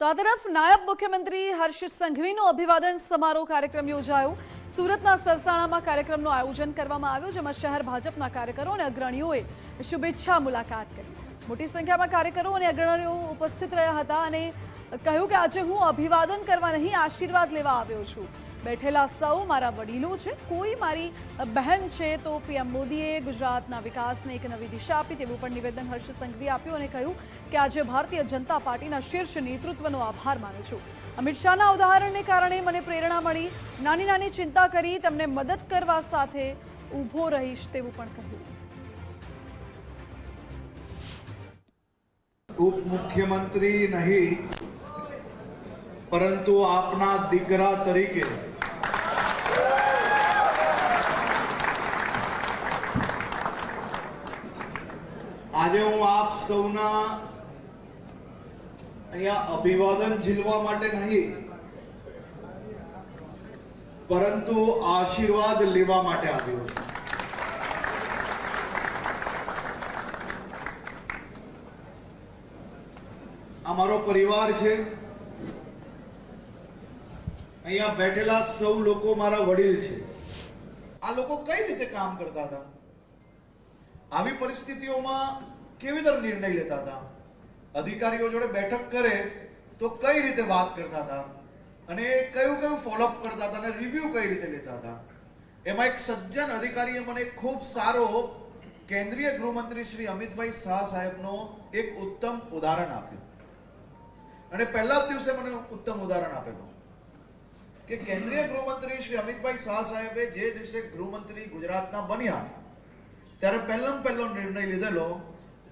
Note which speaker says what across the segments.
Speaker 1: તો આ તરફ નાયબ મુખ્યમંત્રી હર્ષ સંઘવીનો અભિવાદન સમારોહ કાર્યક્રમ યોજાયો. સુરતના સરસાણામાં કાર્યક્રમનું આયોજન કરવામાં આવ્યું, જેમાં શહેર ભાજપના કાર્યકરો અને અગ્રણીઓએ શુભેચ્છા મુલાકાત કરી. મોટી સંખ્યામાં કાર્યકરો અને અગ્રણીઓ ઉપસ્થિત રહ્યા હતા અને કહ્યું કે આજે હું અભિવાદન કરવા નહીં, આશીર્વાદ લેવા આવ્યો છું. બેઠેલા સૌ મારા વડીલો છે. કોઈ મારી બહેન છે તો પીએમ મોદીએ ગુજરાતના વિકાસને એક નવી દિશા આપી તેવું પણ નિવેદન હર્ષ સંઘવીએ આપ્યું અને કહ્યું કે આજે ભારતીય જનતા પાર્ટીના શીર્ષ નેતૃત્વનો આભાર માનું છું. અમિત શાહના ઉદાહરણને કારણે મને પ્રેરણા મળી. નાની નાની ચિંતા કરી તેમને મદદ કરવા સાથે ઊભો રહીશ તેવું પણ કહ્યું.
Speaker 2: ઉપ મુખ્યમંત્રી નહીં, પરંતુ આપના દીકરા તરીકે આજે હું આપ સૌના અહીંયા અભિવાદન ઝીલવા માટે નહીં, પરંતુ આશીર્વાદ લેવા માટે આવ્યો છું. આ મારો પરિવાર છે. અહીંયા બેઠેલા સૌ લોકો મારા વડીલ છે. આ લોકો કઈ રીતે કામ કરતા હતા? આવી પરિસ્થિતિઓમાં કેવી રીતે નિર્ણય લેતા હતા? અધિકારીઓ જોડે બેઠક કરે તો કઈ રીતે વાત કરતા હતા? અને કયું કયું ફોલોઅપ કરતા હતા અને રિવ્યુ કઈ રીતે લેતા હતા? એમાં એક સજ્જન અધિકારીએ મને ખૂબ સારો કેન્દ્રીય ગૃહમંત્રી શ્રી અમિતભાઈ શાહ સાહેબનો એક ઉત્તમ ઉદાહરણ આપ્યું. અને પહેલા જ દિવસે મને ઉત્તમ ઉદાહરણ આપેલું. કે કેન્દ્રીય ગૃહમંત્રી શ્રી અમિતભાઈ શાહ સાહેબે જે દિવસે ગૃહમંત્રી ગુજરાતના બન્યા, ત્યારે પહેલામાં પહેલો નિર્ણય લીધેલો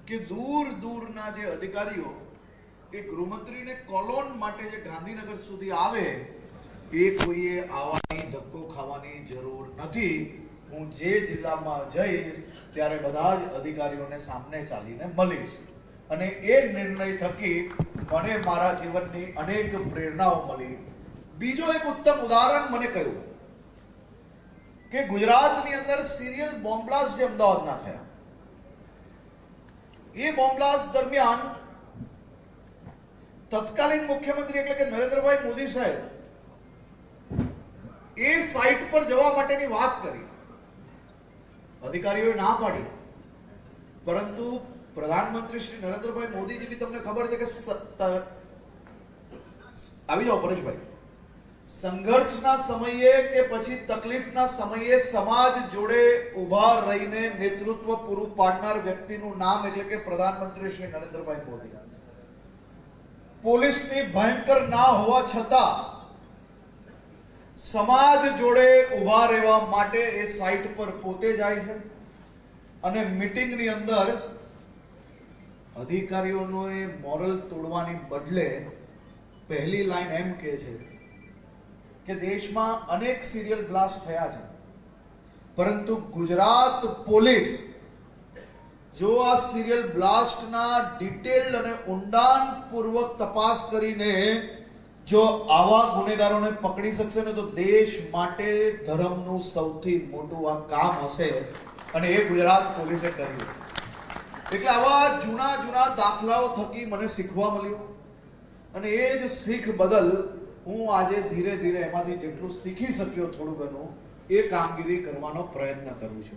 Speaker 2: કે દૂર દૂરના જે અધિકારીઓ, એ ગૃહમંત્રીને કોલોન માટે જે ગાંધીનગર સુધી આવે, એ કોઈએ આવવાની ધક્કો ખાવાની જરૂર નથી. હું જે જિલ્લામાં જઈશ, ત્યારે બધા જ અધિકારીઓને સામને ચાલીને મળીશ. અને એ નિર્ણય થકી મને મારા જીવનની અનેક પ્રેરણાઓ મળી. બીજો એક ઉત્તમ ઉદાહરણ મને કહ્યું કે ગુજરાતની અંદર સિરિયલ બોમ્બ જે અમદાવાદના થયા. એ બોમ્બ દરમિયાન તત્કાલીન મુખ્યમંત્રી એટલે કે નરેન્દ્રભાઈ મોદી સાહેબ એ સાઇટ પર જવા માટેની વાત કરી. અધિકારીઓએ ના પાડી. પરંતુ પ્રધાનમંત્રી શ્રી નરેન્દ્રભાઈ મોદીજી બી તમને ખબર છે કે આવી જાઓ પરેશભાઈ. સંઘર્ષના સમયે કે પછી તકલીફના સમયે સમાજ જોડે ઊભા રહીને નેતૃત્વ પૂરું પાડનાર વ્યક્તિનું નામ એટલે કે પ્રધાનમંત્રી શ્રી નરેન્દ્રભાઈ મોદી. પોલીસની ભયંકર ના હોવા છતાં સમાજ જોડે ઊભા રહેવા માટે એ સાઇટ પર પોતે જાય છે અને મીટિંગની અંદર અધિકારીઓનો એ મોરલ તોડવાની બદલે પહેલી લાઈન એમ કે છે કે દેશમાં અનેક સિરિયલ બ્લાસ્ટ થયા છે. પરંતુ ગુજરાત પોલીસ જો આ સિરિયલ બ્લાસ્ટના ડિટેલ્ડ અને ઊંડાણપૂર્વક તપાસ કરીને જો આવા ગુનેગારોને પકડી શકશે ને તો દેશ માટે ધર્મનું સૌથી મોટું આ કામ હશે અને એ ગુજરાત પોલીસે કર્યું. એટલે આવા જૂના જૂના દાખલાઓ થકી મને શીખવા મળ્યું. અને એ જ શીખ બદલ હું આજે ધીરે ધીરે એમાંથી જેટલું શીખી શક્યો થોડું ઘણું, એ કામગીરી કરવાનો પ્રયત્ન કરું છું.